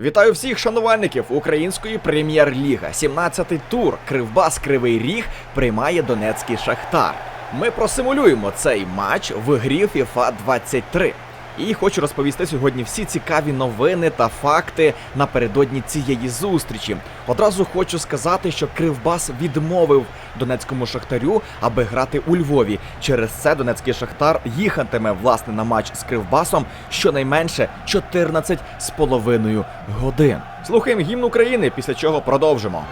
Вітаю всіх шанувальників української прем'єр-ліга. 17-й тур. Кривбас Кривий Ріг приймає Донецький Шахтар. Ми просимулюємо цей матч в грі FIFA 23. І хочу розповісти сьогодні всі цікаві новини та факти напередодні цієї зустрічі. Одразу хочу сказати, що Кривбас відмовив донецькому шахтарю, аби грати у Львові. Через це донецький шахтар їхатиме власне на матч з Кривбасом щонайменше 14 з половиною годин. Слухаємо гімн України, після чого продовжимо.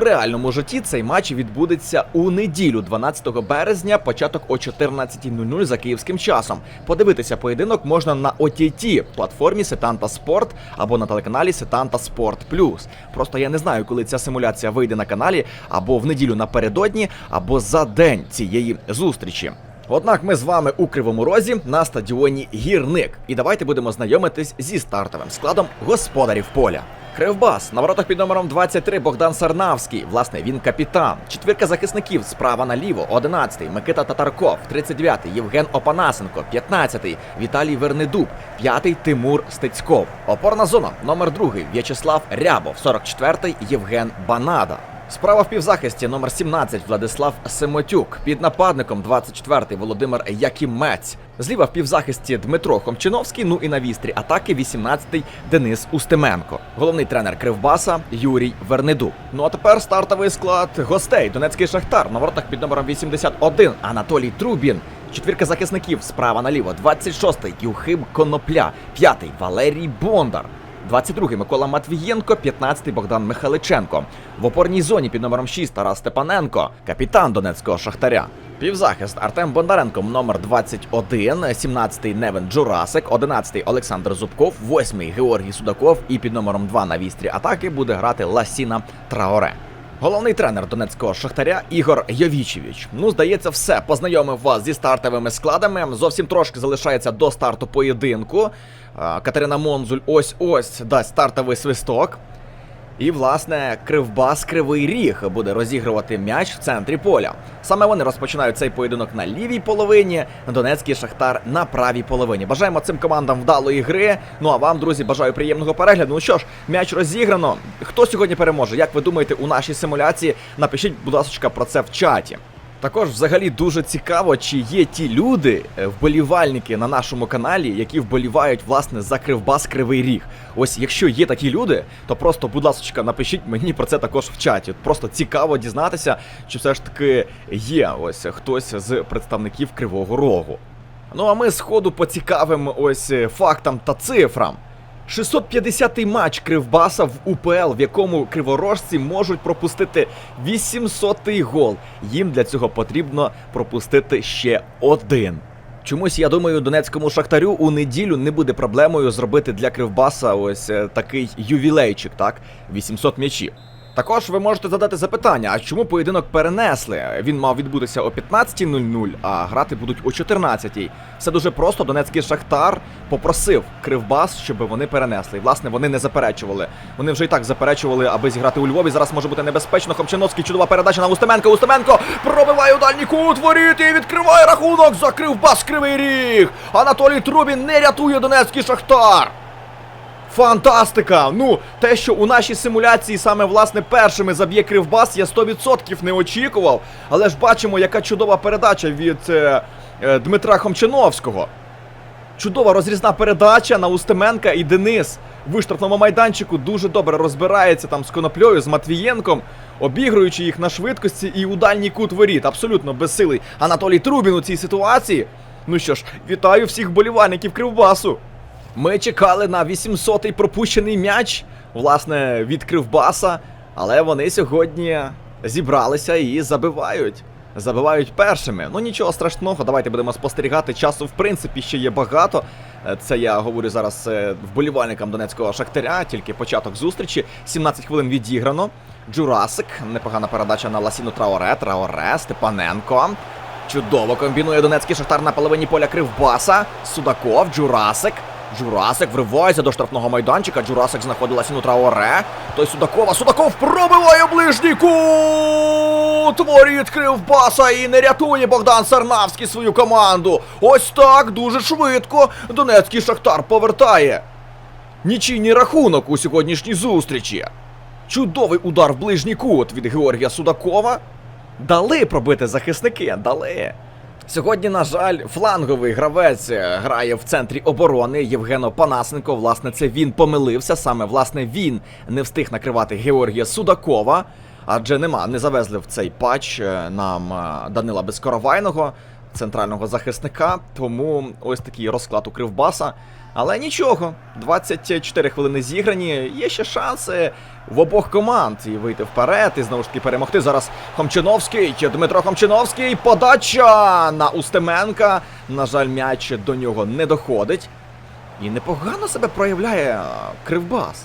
Реальному житті цей матч відбудеться у неділю, 12 березня, початок о 14.00 за київським часом. Подивитися поєдинок можна на OTT, платформі Сетанта Спорт або на телеканалі Сетанта Спорт Плюс. Просто я не знаю, коли ця симуляція вийде на каналі, або в неділю напередодні, або за день цієї зустрічі. Однак ми з вами у Кривому Розі на стадіоні Гірник. І давайте будемо знайомитись зі стартовим складом господарів поля. Кривбас на воротах під номером 23 Богдан Сарнавський. Власне, він капітан. Четвірка захисників справа наліво. 11-й Микита Татарков, 39-й Євген Опанасенко, 15-й Віталій Вернедуб, 5-й Тимур Стецьков. Опорна зона номер 2 В'ячеслав Рябов, 44-й Євген Банада. Справа в півзахисті номер 17 Владислав Семотюк. Під нападником 24-й Володимир Якімець. Зліва в півзахисті Дмитро Хомчиновський. Ну і на вістрі атаки 18-й Денис Устименко. Головний тренер Кривбаса Юрій Вернеду. Ну а тепер стартовий склад гостей. Донецький шахтар на воротах під номером 81 Анатолій Трубін. Четвірка захисників справа наліво. 26-й Юхим Конопля. 5-й Валерій Бондар. 22-й Микола Матвієнко, 15-й Богдан Михаличенко. В опорній зоні під номером 6 Тарас Степаненко, капітан Донецького шахтаря. Півзахист Артем Бондаренко, номер 21, 17-й Невен Джурасик, 11-й Олександр Зубков, 8-й Георгій Судаков і під номером 2 на вістрі атаки буде грати Ласіна Траоре. Головний тренер донецького шахтаря Ігор Йовічевич. Ну, здається, все. Познайомив вас зі стартовими складами. Зовсім трошки залишається до старту поєдинку. Катерина Монзуль ось ось дасть стартовий свисток. І, власне, Кривбас Кривий Ріг буде розігрувати м'яч в центрі поля. Саме вони розпочинають цей поєдинок на лівій половині, Донецький Шахтар на правій половині. Бажаємо цим командам вдалої гри. Ну а вам, друзі, бажаю приємного перегляду. Ну що ж, м'яч розіграно. Хто сьогодні переможе? Як ви думаєте, у нашій симуляції? Напишіть, будь ласка, про це в чаті. Також взагалі дуже цікаво, чи є ті люди, е, вболівальники на нашому каналі, які вболівають власне за Кривбас Кривий Ріг. Ось якщо є такі люди, то просто, будь ласка, напишіть мені про це також в чаті. Просто цікаво дізнатися, чи все ж таки є ось хтось з представників Кривого Рогу. Ну а ми сходу поцікавимо ось е, фактам та цифрам. 650-й матч Кривбаса в УПЛ, в якому криворожці можуть пропустити 800-й гол. Їм для цього потрібно пропустити ще один. Чомусь я думаю, донецькому шахтарю у неділю не буде проблемою зробити для Кривбаса ось е, такий ювілейчик, так? 800 м'ячів. Також ви можете задати запитання, а чому поєдинок перенесли? Він мав відбутися о 15.00, а грати будуть о 14.00. Все дуже просто. Донецький шахтар попросив Кривбас, щоб вони перенесли. Власне вони не заперечували. Вони вже і так заперечували, аби зіграти у Львові. Зараз може бути небезпечно. Хомчиновський чудова передача на Устеменко. Устеменко пробиває у дальній кут, воріт і відкриває рахунок за Кривбас Кривий Ріг. Анатолій Трубін не рятує Донецький шахтар. Фантастика! Ну, те, що у нашій симуляції саме власне першими заб'є Кривбас, я 100% не очікував. Але ж бачимо, яка чудова передача від е, е, Дмитра Хомчиновського. Чудова розрізна передача на Устеменка і Денис в виштрафному майданчику дуже добре розбирається там з Коноплею, з Матвієнком, обігруючи їх на швидкості і у дальній кут воріт. Абсолютно безсилий Анатолій Трубін у цій ситуації. Ну що ж, вітаю всіх болівальників Кривбасу. Ми чекали на 800-й пропущений м'яч, власне, від Кривбаса, але вони сьогодні зібралися і забивають. Забивають першими. Ну нічого страшного, давайте будемо спостерігати. Часу, в принципі, ще є багато. Е, Це я говорю зараз е, вболівальникам донецького шахтаря, тільки початок зустрічі. 17 хвилин відіграно. Джурасик, непогана передача на Ласіну Траоре, Траоре, Степаненко. Чудово комбінує донецький шахтар на половині поля Кривбаса. Судаков, Джурасик. Джурасик вривається до штрафного майданчика. Джурасик знаходить Ласіну Траоре. Той Судакова. Судаков пробиває ближній кут! Воріт Кривбаса і не рятує Богдан Сарнавський свою команду. Ось так дуже швидко Донецький Шахтар повертає. Нічийний рахунок у сьогоднішній зустрічі. Чудовий удар в ближній кут від Георгія Судакова. Дали пробити захисники, дали. Сьогодні, на жаль, фланговий гравець е, грає в центрі оборони Євгено Панасенко. Власне, це він помилився. Саме власне він не встиг накривати Георгія Судакова. Адже нема, не завезли в цей патч е, нам е, Данила Безкоровайного, центрального захисника. Тому ось такий розклад у Кривбаса. Але нічого, 24 хвилини зіграні. Є ще шанси в обох команд і вийти вперед, і знову ж таки перемогти. Зараз Хомчиновський, Дмитро Хомчиновський, подача на Устеменка. На жаль, м'яч до нього не доходить. І непогано себе проявляє Кривбас.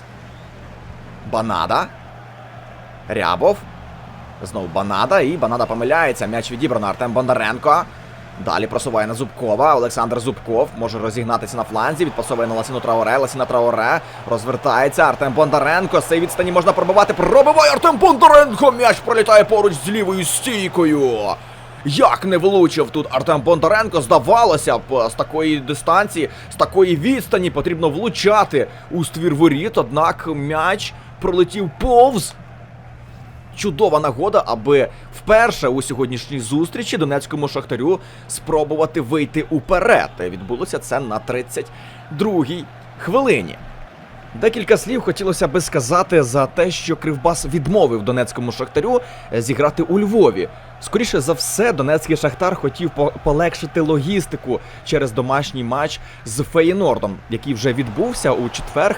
Банада. Рябов. Знову Банада, і Банада помиляється. М'яч відібрано Артем Бондаренко. Далі просуває на Зубкова. Олександр Зубков може розігнатися на фланзі. Відпасовує на Ласіну Траоре. Ласіна Траоре розвертається. Артем Бондаренко. З цієї відстані можна пробивати. Пробиває Артем Бондаренко. М'яч пролітає поруч з лівою стійкою. Як не влучив тут Артем Бондаренко, здавалося б, з такої дистанції, з такої відстані потрібно влучати у ствір воріт, однак м'яч пролетів повз. Чудова нагода, аби вперше у сьогоднішній зустрічі Донецькому шахтарю спробувати вийти уперед. Відбулося це на 32-й хвилині. Декілька слів хотілося би сказати за те, що Кривбас відмовив Донецькому шахтарю зіграти у Львові. Скоріше за все, Донецький шахтар хотів по- полегшити логістику через домашній матч з Феєнордом, який вже відбувся у четверг.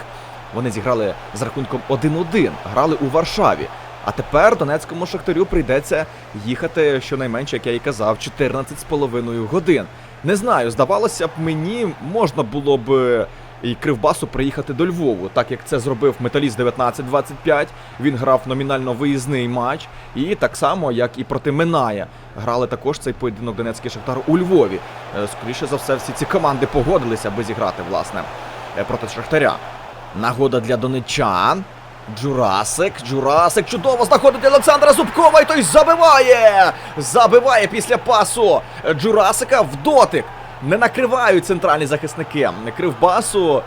Вони зіграли з рахунком 1-1, грали у Варшаві. А тепер Донецькому шахтарю прийдеться їхати щонайменше, як я і казав, 14,5 годин. Не знаю, здавалося б, мені можна було б е, і Кривбасу приїхати до Львову, так як це зробив Металіст 1925. Він грав номінально виїзний матч, і так само, як і проти Миная. Грали також цей поєдинок Донецький Шахтар у Львові. Е, Скоріше за все, всі ці команди погодилися, аби зіграти, власне, е, проти Шахтаря. Нагода для донечан. Джурасик, Джурасик чудово знаходить Олександра Зубкова і той забиває! Забиває після пасу Джурасика в дотик. Не накривають центральні захисники. Кривбасу.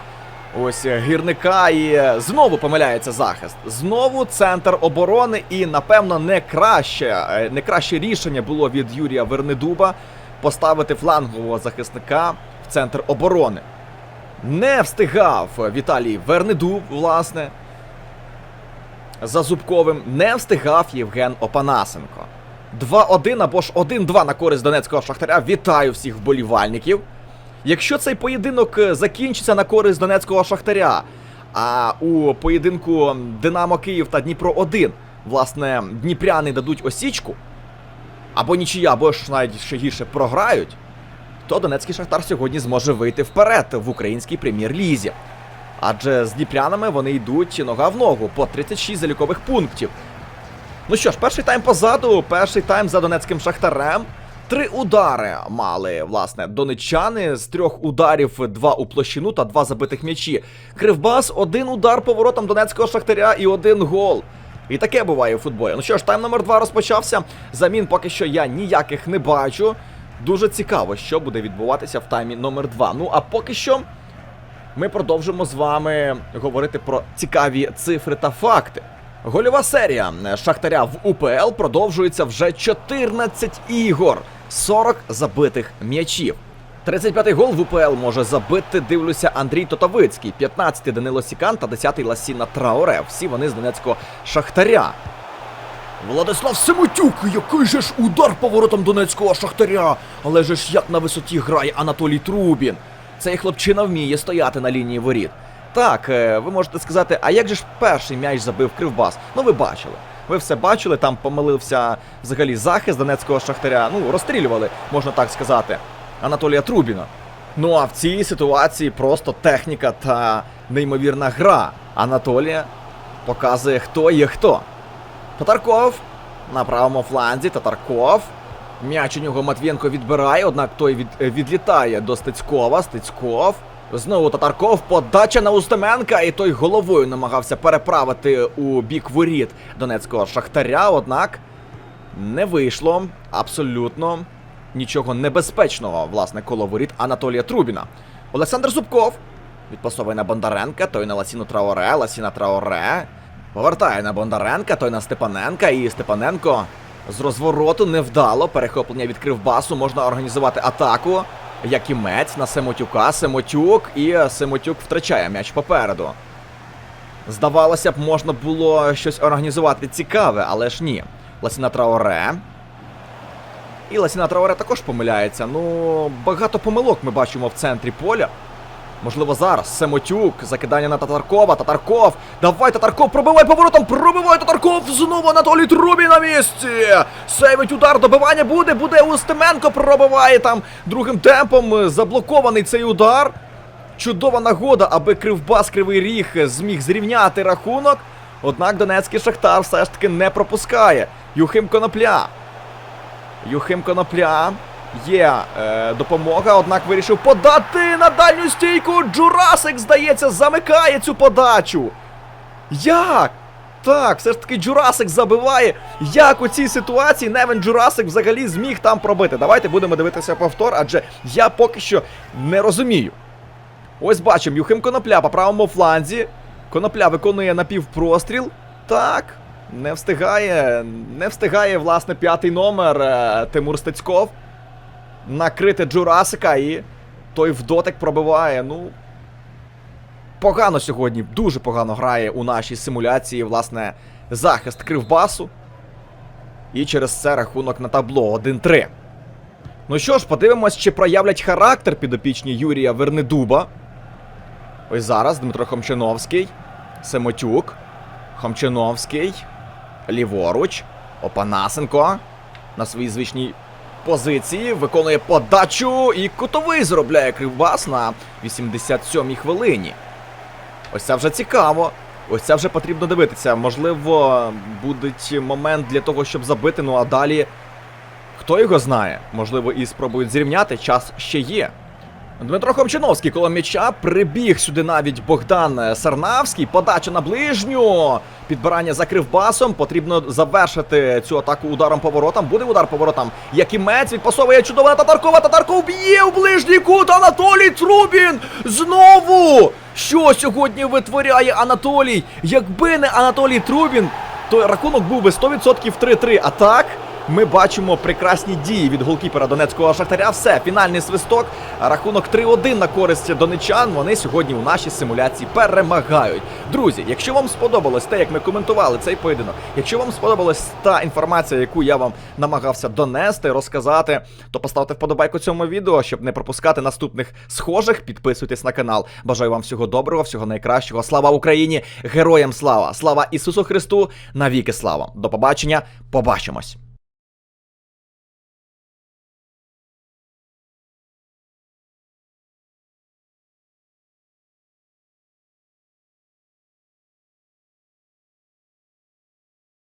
Ось гірника і знову помиляється захист. Знову центр оборони, і напевно не краще, е, не краще рішення було від Юрія Вернедуба поставити флангового захисника в центр оборони. Не встигав Віталій Вернедуб, власне. За Зубковим не встигав Євген Опанасенко. 2-1 або ж 1-2 на користь Донецького Шахтаря. Вітаю всіх вболівальників. Якщо цей поєдинок е, закінчиться на користь Донецького Шахтаря, а у поєдинку Динамо Київ та Дніпро 1, власне, Дніпряни дадуть осічку, або нічия, або ж навіть ще гірше програють, то Донецький Шахтар сьогодні зможе вийти вперед в українській прем'єр-лізі. Адже з дніпрянами вони йдуть нога в ногу по 36 залікових пунктів. Ну що ж, перший тайм позаду, перший тайм за Донецьким Шахтарем. Три удари мали, власне, донечани з трьох ударів, два у площину та два забитих м'ячі. Кривбас, один удар по воротам Донецького Шахтаря і один гол. І таке буває у футболі. Ну що ж, тайм номер два розпочався. Замін поки що я ніяких не бачу. Дуже цікаво, що буде відбуватися в таймі номер два. Ну а поки що ми продовжимо з вами говорити про цікаві цифри та факти. Гольова серія Шахтаря в УПЛ продовжується вже 14 ігор, 40 забитих м'ячів. 35-й гол в УПЛ може забити, дивлюся, Андрій Тотовицький, 15-й Данило Сікан та 10-й Ласіна Траоре. Всі вони з Донецького Шахтаря. Владислав Семетюк, який же ж удар поворотом Донецького Шахтаря. Але ж як на висоті грає Анатолій Трубін. Цей хлопчина вміє стояти на лінії воріт. Так, е, ви можете сказати, а як же ж перший м'яч забив Кривбас? Ну ви бачили. Ви все бачили, там помилився взагалі захист Донецького Шахтаря. Ну, розстрілювали, можна так сказати, Анатолія Трубіна. Ну а в цій ситуації просто техніка та неймовірна гра. Анатолія показує, хто є хто. Татарков на правому фланзі. Татарков. М'яч у нього Матвієнко відбирає, однак той від, е, відлітає до Стецькова. Стецьков. Знову Татарков, подача на Устеменка, і той головою намагався переправити у бік воріт донецького шахтаря, однак не вийшло абсолютно нічого небезпечного, власне, коло воріт Анатолія Трубіна. Олександр Зубков відпасовує на Бондаренка, той на Ласіну Траоре, Ласіна Траоре. Повертає на Бондаренка, той на Степаненка, і Степаненко з розвороту невдало. Перехоплення від Кривбасу, можна організувати атаку. Якімець на Семотюка, Семотюк, і Семотюк втрачає м'яч попереду. Здавалося б, можна було щось організувати цікаве, але ж ні. Ласіна Траоре. І Ласіна Траоре також помиляється. Ну, багато помилок ми бачимо в центрі поля. Можливо, зараз Семотюк, закидання на Татаркова, Татарков. Давай, Татарков, пробивай поворотом, пробивай Татарков! Знову Анатолій Трубі на місці! Сейвить удар, добивання буде, буде Устеменко пробиває там другим темпом. Заблокований цей удар. Чудова нагода, аби Кривбас Кривий Ріг зміг зрівняти рахунок. Однак Донецький Шахтар все ж таки не пропускає. Юхим Конопля. Юхим Конопля. Є е, допомога, однак вирішив подати на дальню стійку. Джурасик, здається, замикає цю подачу. Як? Так, все ж таки Джурасик забиває. Як у цій ситуації Невен Джурасик взагалі зміг там пробити? Давайте будемо дивитися повтор, адже я поки що не розумію. Ось бачимо, Юхим Конопля по правому фланзі. Конопля виконує напівпростріл. Так, не встигає. Не встигає, власне, п'ятий номер е, Тимур Стецьков. Накрити Джурасика і той в дотик пробиває. Ну. Погано сьогодні, дуже погано грає у нашій симуляції, власне, захист Кривбасу. І через це рахунок на табло 1-3. Ну що ж, подивимось, чи проявлять характер підопічні Юрія Вернедуба. Ось зараз Дмитро Хомчиновський, Семотюк, Хомчиновський, ліворуч, Опанасенко на своїй звичній позиції виконує подачу і кутовий заробляє Кривбас на 87-й хвилині. Ось це вже цікаво. Ось це вже потрібно дивитися. Можливо, буде момент для того, щоб забити, ну а далі. Хто його знає? Можливо, і спробують зрівняти, час ще є. Дмитро Хомчиновський коло м'яча прибіг сюди навіть Богдан Сарнавський. Подача на ближню. Підбирання за кривбасом. Потрібно завершити цю атаку ударом по воротам. Буде удар по воротам. Якімець відпасовує чудово на Татаркова. Татарков б'є у ближній кут. Анатолій Трубін! Знову! Що сьогодні витворяє Анатолій? Якби не Анатолій Трубін, то рахунок був би 100% 3-3. А так. Ми бачимо прекрасні дії від голкіпера Донецького Шахтаря. Все, фінальний свисток. Рахунок 3-1 на користь донечан. Вони сьогодні у нашій симуляції перемагають. Друзі, якщо вам сподобалось те, як ми коментували цей поєдинок, якщо вам сподобалась та інформація, яку я вам намагався донести, розказати, то поставте вподобайку цьому відео, щоб не пропускати наступних схожих. Підписуйтесь на канал. Бажаю вам всього доброго, всього найкращого. Слава Україні! Героям слава! Слава Ісусу Христу! Навіки слава! До побачення! Побачимось!